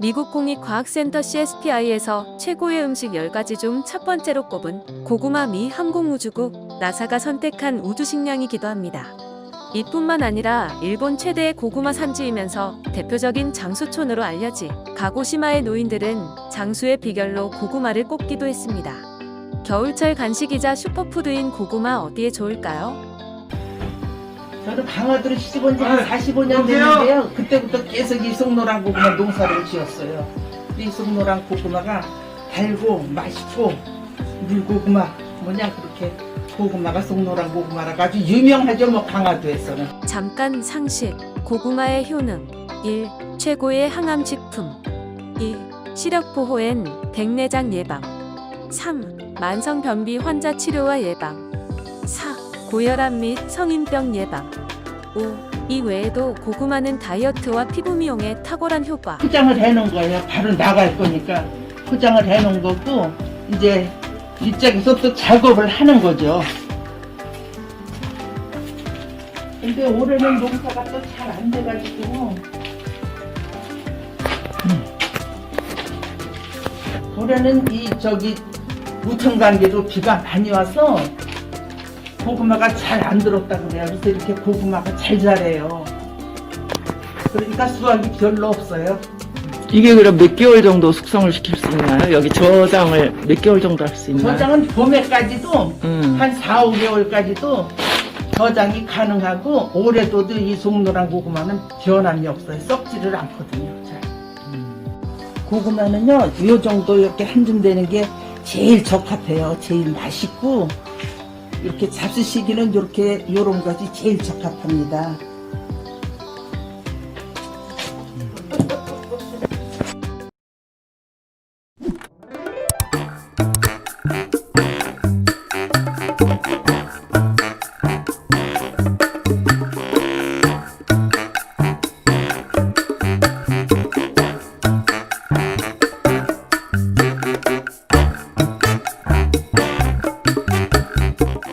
미국 공익과학센터 CSPI에서 최고의 음식 10가지 중 첫 번째로 꼽은 고구마 미 항공우주국 나사가 선택한 우주식량이기도 합니다. 이뿐만 아니라 일본 최대의 고구마 산지이면서 대표적인 장수촌으로 알려진 가고시마의 노인들은 장수의 비결로 고구마를 꼽기도 했습니다. 겨울철 간식이자 슈퍼푸드인 고구마 어디에 좋을까요? 저는 강화도로 시집 온지한 아, 45년 여보세요? 됐는데요. 그때부터 계속 이 송노랑 고구마 농사를 지었어요. 이 송노랑 고구마가 달고 맛있고 물고구마 뭐냐 그렇게 고구마가 송노랑 고구마라가 아주 유명하죠 뭐 강화도에서는. 잠깐 상식. 고구마의 효능. 1. 최고의 항암식품. 2. 시력 보호엔 백내장 예방. 3. 만성 변비 환자 치료와 예방. 4. 고혈압 및 성인병 예방. 5. 이 외에도 고구마는 다이어트와 피부 미용에 탁월한 효과. 포장을 해놓은 거예요. 바로 나갈 거니까 포장을 해놓은 거고 이제 이쪽에서 또 작업을 하는 거죠. 근데 올해는 농사가 또 잘 안 돼가지고 음. 올해는 이 저기 우천간계로 비가 많이 와서 고구마가 잘 안 들었다 그래요. 그래서 이렇게 고구마가 잘 자래요. 그러니까 수확이 별로 없어요. 이게 그럼 몇 개월 정도 숙성을 시킬 수 있나요? 여기 저장을 몇 개월 정도 할 수 있나요? 저장은 봄에까지도 음. 한 4, 5개월까지도 저장이 가능하고 올해도도 이 송노란 고구마는 변함이 없어요. 썩지를 않거든요. 잘. 고구마는요, 요 정도 이렇게 한 줌 되는 게 제일 적합해요. 제일 맛있고, 이렇게 잡수시기는 이렇게 요런 것이 제일 적합합니다.